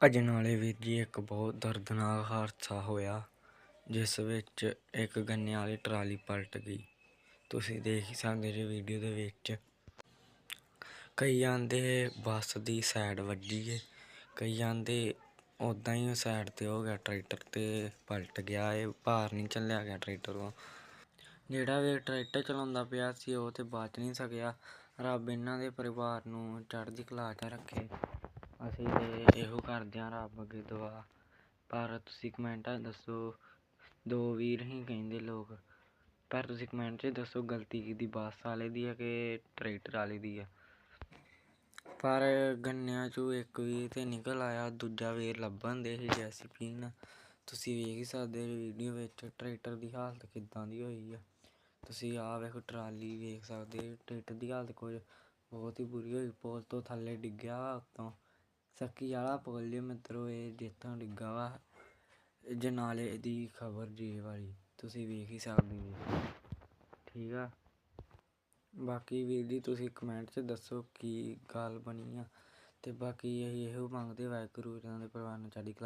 ਅਜਨਾਲੇ ਵੀਰ ਜੀ ਇੱਕ ਬਹੁਤ ਦਰਦਨਾਕ ਹਾਦਸਾ ਹੋਇਆ, ਜਿਸ ਵਿੱਚ ਇੱਕ ਗੰਨੇ ਵਾਲੀ ਟਰਾਲੀ ਪਲਟ ਗਈ। ਤੁਸੀਂ ਦੇਖ ਹੀ ਸਕਦੇ ਜੀ ਵੀਡੀਓ ਦੇ ਵਿੱਚ। ਕਈ ਜਾਂਦੇ ਬੱਸ ਦੀ ਸਾਈਡ ਵੱਜੀ ਏ, ਕਈ ਜਾਂਦੇ ਉਦਾਂ ਹੀ ਸਾਈਡ ਤੇ ਹੋ ਗਿਆ, ਟਰੈਕਟਰ ਤੇ ਪਲਟ ਗਿਆ ਏ, ਭਾਰ ਨਹੀਂ ਚੱਲਿਆ ਗਿਆ ਟਰੈਕਟਰ ਤੋਂ। ਜਿਹੜਾ ਵੀ ਟਰੈਕਟਰ ਚਲਾਉਂਦਾ ਪਿਆ ਸੀ, ਉਹ ਤੇ ਬਚ ਨਹੀਂ ਸਕਿਆ। ਰੱਬ ਇਹਨਾਂ ਦੇ ਪਰਿਵਾਰ ਨੂੰ ਚੜ੍ਹਦੀ ਕਲਾ 'ਚ ਰੱਖੇ। ਅਸੀਂ ਤੇ ਇਹੋ ਕਰਦੇ ਹਾਂ ਰੱਬ ਅੱਗੇ ਦੁਆ। ਪਰ ਤੁਸੀਂ ਕਮੈਂਟਾਂ 'ਚ ਦੱਸੋ, ਦੋ ਵੀਰ ਹੀ ਕਹਿੰਦੇ ਲੋਕ। ਪਰ ਤੁਸੀਂ ਕਮੈਂਟ 'ਚ ਦੱਸੋ ਗਲਤੀ ਕਿਹਦੀ, ਬੱਸ ਵਾਲੇ ਦੀ ਹੈ ਕਿ ਟਰੈਕਟਰ ਵਾਲੇ ਦੀ ਹੈ ਪਰ ਗੰਨਿਆਂ 'ਚੋਂ ਇੱਕ ਵੀਰ ਤੇ ਨਿਕਲ ਆਇਆ, ਦੂਜਾ ਵੀਰ ਲੱਭਣ ਦੇ ਸੀ ਜੈਸੀਪੀ ਨਾਲ ਤੁਸੀਂ ਵੇਖ ਹੀ ਸਕਦੇ ਵੀਡੀਓ ਵਿੱਚ ਟਰੈਕਟਰ ਦੀ ਹਾਲਤ ਕਿੱਦਾਂ ਦੀ ਹੋਈ ਆ। ਤੁਸੀਂ ਆ ਵੇਖੋ ਟਰਾਲੀ ਵੇਖ ਸਕਦੇ ਟਰੈਕਟਰ ਦੀ ਹਾਲਤ ਕੁਝ ਬਹੁਤ ਹੀ ਬੁਰੀ ਹੋਈ, ਪੋਲ ਤੋਂ ਥੱਲੇ ਡਿੱਗਿਆ ਉੱਤੋਂ। ਸੱਕੀ ਵਾਲਾ ਪੁਲ ਜੇ ਮਿੱਤਰੋ, ਇਹ ਜਿੱਥੋਂ ਡਿੱਗਾ ਵਾ। ਜਨਾਲੇ ਦੀ ਖਬਰ ਜੇ ਵਾਲੀ, ਤੁਸੀਂ ਵੇਖ ਹੀ ਸਕਦੇ ਜੀ ਠੀਕ ਆ? ਬਾਕੀ ਵੀਰ ਜੀ, ਤੁਸੀਂ ਕਮੈਂਟ 'ਚ ਦੱਸੋ ਕੀ ਗੱਲ ਬਣੀ ਆ। ਤੇ ਬਾਕੀ ਅਸੀਂ ਇਹੋ ਮੰਗਦੇ ਵਾਹਿਗੁਰੂ ਇਹਨਾਂ ਦੇ ਪਰਿਵਾਰ ਨੂੰ ਚੜ੍ਹਦੀ ਕਲਾ